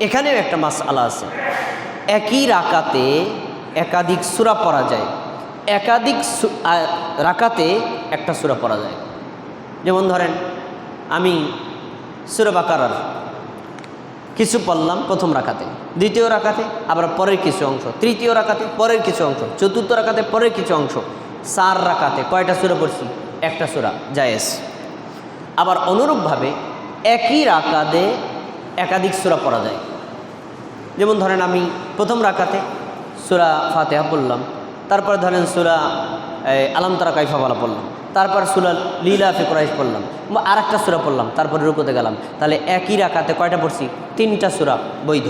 এখানেও একটা মাস আলা আছে। একই রাকাতে একাধিক সুরা পড়া যায়। একাধিক রাকাতে একটা সুরা পড়া যায়। যেমন ধরেন, আমি সুরা বাকারার কিছু পড়লাম প্রথম রাখাতে দ্বিতীয় রাখাতে আবার পরের কিছু অংশ, তৃতীয় রাখাতে পরের কিছু অংশ, চতুর্থ রাখাতে পরের কিছু অংশ, চার রাখাতে কয়টা সুরা পড়ছি? একটা সুরা, জায়েজ। আবার অনুরূপভাবে একই রাকাতে একাধিক সুরা পড়া যায়। যেমন ধরেন আমি প্রথম রাকাতে সুরা ফাতেহা পড়লাম, তারপর ধরেন সুরা আলাম তারা কাইফাওয়ালা পড়লাম, তারপর সুরা লীলা ফিকরাইশ পড়লাম, বা আর একটা সুরা পড়লাম, তারপরে রুকোতে গেলাম। তাহলে একই রাখাতে কয়টা পড়ছি? তিনটা সুরা বৈধ।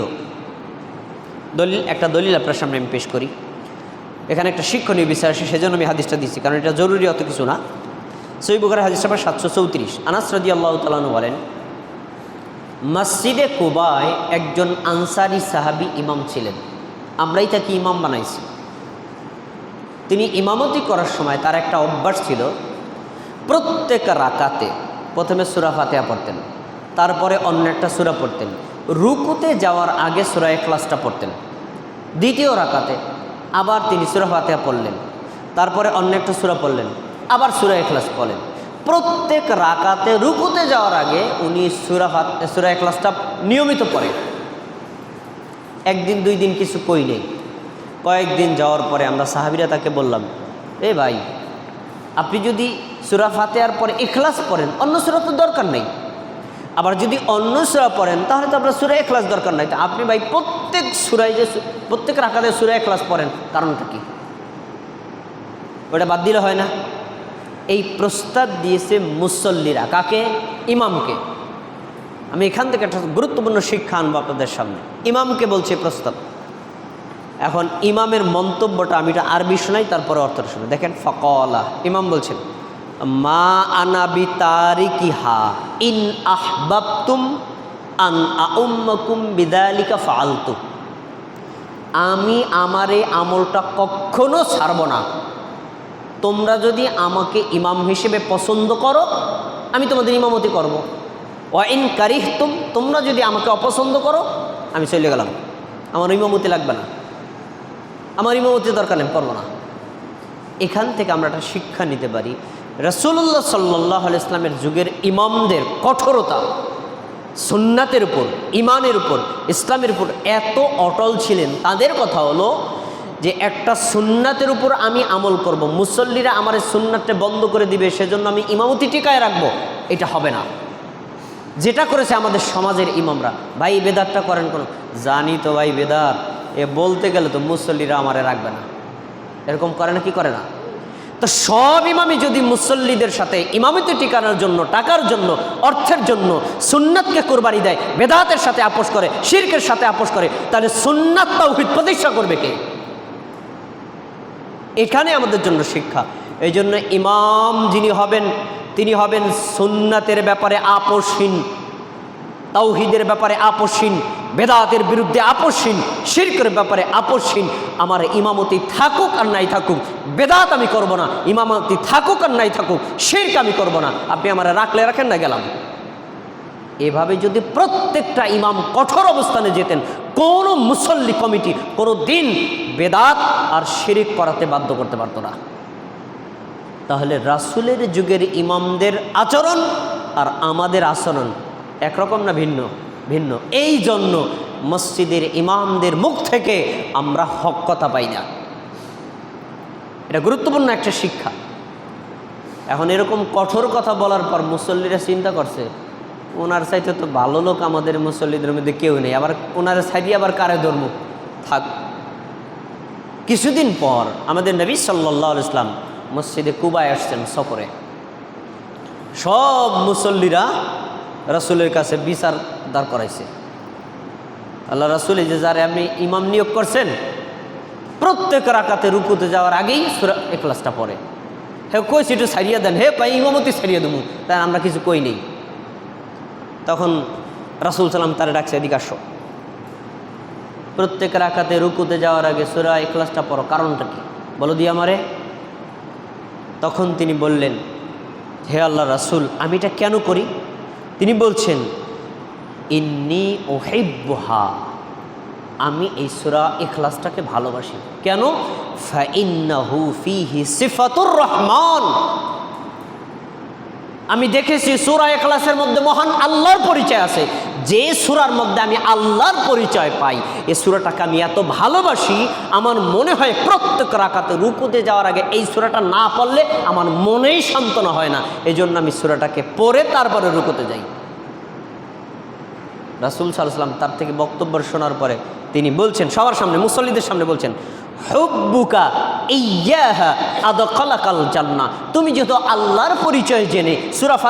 দলিল, একটা দলিল আপনার সামনে আমি পেশ করি। এখানে একটা শিক্ষণীয় বিষয় আসে, সেজন্য আমি হাদিসটা দিচ্ছি, কারণ এটা জরুরি অত কিছু না। সই বুখারের হাদিস নাম্বার সাতশো চৌত্রিশ। আনাস রাদি আল্লাহ তালু বলেন মসজিদে কুবায় একজন আনসারি সাহাবি ইমাম ছিলেন। আমরাই তাকে ইমাম বানাইছি। তিনি ইমামতি করার সময় তার একটা অভ্যাস ছিল, প্রত্যেক রাকাতে প্রথমে সুরা ফাতেহা পড়তেন, তারপরে অন্য একটা সুরা পড়তেন, রুকুতে যাওয়ার আগে সুরা এখলাসটা পড়তেন। দ্বিতীয় রাকাতে আবার তিনি সুরা ফাতেহা পড়লেন, তারপরে অন্য একটা সুরা পড়লেন, আবার সুরা এখলাস পড়লেন। প্রত্যেক রাকাতে রুকুতে যাওয়ার আগে উনি সুরা ফাত, সুরা এখলাসটা নিয়মিত পড়েন। একদিন, দুই দিন কিছু কই নেই। কয়েকদিন যাওয়ার পরে আমরা সাহাবিরা তাকে বললাম, এ ভাই, আপনি যদি সুরা ফাতেহার পরে এখলাস পড়েন, অন্য সুরা তো দরকার নেই। আবার যদি অন্য সুরা পড়েন, তাহলে তো আপনার সুরা এখলাস দরকার নাই। তো আপনি ভাই, প্রত্যেক সুরায় যে প্রত্যেক রাখাতে সুরা এখলাস পড়েন, কারণটা কি? ওটা বাদ দিলে হয় না। এই প্রস্তাব দিয়েছে মুসল্লিরা। কাকে? ইমামকে। আমি এখান থেকে একটা গুরুত্বপূর্ণ শিক্ষা আনব আপনাদের সামনে। ইমামকে বলছে প্রস্তাব। এখন ইমামের মন্তব্যটা আমি এটা আরবি শোনাই, তারপরে অর্থটা শুনে দেখেন, ফকলা। ইমাম বলছেন, মা আনাবি তারিকি হা ইন আহবাবতুম আন আউম্মাকুম বিদালিকা ফালতু আমি আমার এই আমলটা কখনো ছাড়ব না। তোমরা যদি আমাকে ইমাম হিসেবে পছন্দ করো, আমি তোমাদের ইমামতি করব। ওয়াইন কারিহ তুম তোমরা যদি আমাকে অপছন্দ করো, আমি চলে গেলাম। আমার ইমামতি লাগবে না। আমার ইমামতি দরকার নেই করব না। এখান থেকে আমরা একটা শিক্ষা নিতে পারি। রসুল্লাহ সাল্লাহ ইসলামের যুগের ইমামদের কঠোরতা, সুন্নাতের উপর ইমানের উপর, ইসলামের উপর এত অটল ছিলেন, তাদের কথা হলো যে একটা সুন্নাতের উপর আমি আমল করব। মুসল্লিরা আমার সুন্নাতটা বন্ধ করে দিবে, সেজন্য আমি ইমামতি টিকায় রাখব। এটা হবে না। যেটা করেছে আমাদের সমাজের ইমামরা, ভাই বেদাতটা করেন কোনো, জানি তো ভাই বেদাত, এ বলতে গেলে তো মুসল্লিরা আমারে রাখবে না। এরকম করে না কি করে না? তো সব ইমামই যদি মুসল্লিদের সাথে ইমামিতে টিকানোর জন্য, টাকার জন্য, অর্থের জন্য সুন্নাতকে কোরবানি দেয়, বেদাতের সাথে আপোষ করে, শিরকের সাথে আপোষ করে, তাহলে সুন্নাত তাওহিদ প্রতিষ্ঠা করবে কে? এখানে আমাদের জন্য শিক্ষা। এই জন্য ইমাম যিনি হবেন, তিনি হবেন সুন্নাতের ব্যাপারে আপোষহীন, তাওহিদের ব্যাপারে আপোষহীন, বেদাতের বিরুদ্ধে আপোষহীন, শিরকের ব্যাপারে আপোষহীন। আমার ইমামতি থাকুক আর নাই থাকুক, বেদাত আমি করব না, ইমামতি থাকুক আর নাই থাকুক, শিরক আমি করব না। আপনি আমার রাখলে রাখেন না গেলাম। এভাবে যদি প্রত্যেকটা ইমাম কঠোর অবস্থানে যেতেন কোনো মুসল্লি কমিটি কোনো দিন বেদাত আর শিরিক করাতে বাধ্য করতে পারতো না। তাহলে রাসুলের যুগের ইমামদের আচরণ আর আমাদের আচরণ একরকম না ভিন্ন? ভিন্ন। এই জন্য মসজিদের ইমামদের মুখ থেকে আমরা হক কথা পাই না। এটা গুরুত্বপূর্ণ একটা শিক্ষা। এখন এরকম কঠোর কথা বলার পর মুসল্লিরা চিন্তা করছে ওনার সাইডে তো ভালো লোক আমাদের মুসল্লিদের মধ্যে কেউ নেই। আবার ওনার সাইডে আবার কারে ধর্ম থাক। কিছুদিন পর আমাদের নবী সাল্লাহ ইসলাম মসজিদে কুবায় আসছেন সফরে। সব মুসল্লিরা রাসুলের কাছে বিচার দাঁড় করাইছে। আল্লাহ রাসুল যে যারে আপনি ইমাম নিয়োগ করছেন, প্রত্যেক রাকাতে রুকুতে যাওয়ার আগেই সুরা এক্লাসটা পড়ে। হে কইছি একটু সারিয়ে দেন। হে পাই ইমামতি সারিয়ে দেবো। তাই আমরা কিছু কই নেই। তখন রাসুল সালাম তারা ডাকছে, এদিকে আসো। প্রত্যেক রাখাতে রুকুতে যাওয়ার আগে সুরা এখলাসটা পড়ো। কারণটা কি? বলো দিয়ে আমারে। তখন তিনি বললেন, হে আল্লাহ রাসুল, আমি এটা কেন করি? তিনি বলছেন, ইন্নি ওহেব্বহা আমি এই সুরা এখলাসটাকে ভালোবাসি। কেন? ফাইন্নাহু ফিহি সিফাতুর রহমান। আমি দেখেছি সুরা এখলাসের মধ্যে মহান আল্লাহর পরিচয় আছে। যে সুরার মধ্যে আমি আল্লাহর পরিচয় পাই এই সুরাটাকে আমি এত ভালোবাসি, আমার মনে হয় প্রত্যেক রাখাতে রুকুতে যাওয়ার আগে এই সুরাটা না পড়লে আমার মনেই সান্ত্বনা হয় না। এই জন্য আমি সুরাটাকে পড়ে তারপরে রুকুতে যাই। রাসুল সাল্লাম তার থেকে বক্তব্য শোনার পরে তিনি বলছেন, সবার সামনে, মুসল্লিদের সামনে বলছেন, হুব্বুকা ইয়াহা আদখালাকাল জান্না তুমি যেহেতু আল্লাহর পরিচয় জেনে সূরা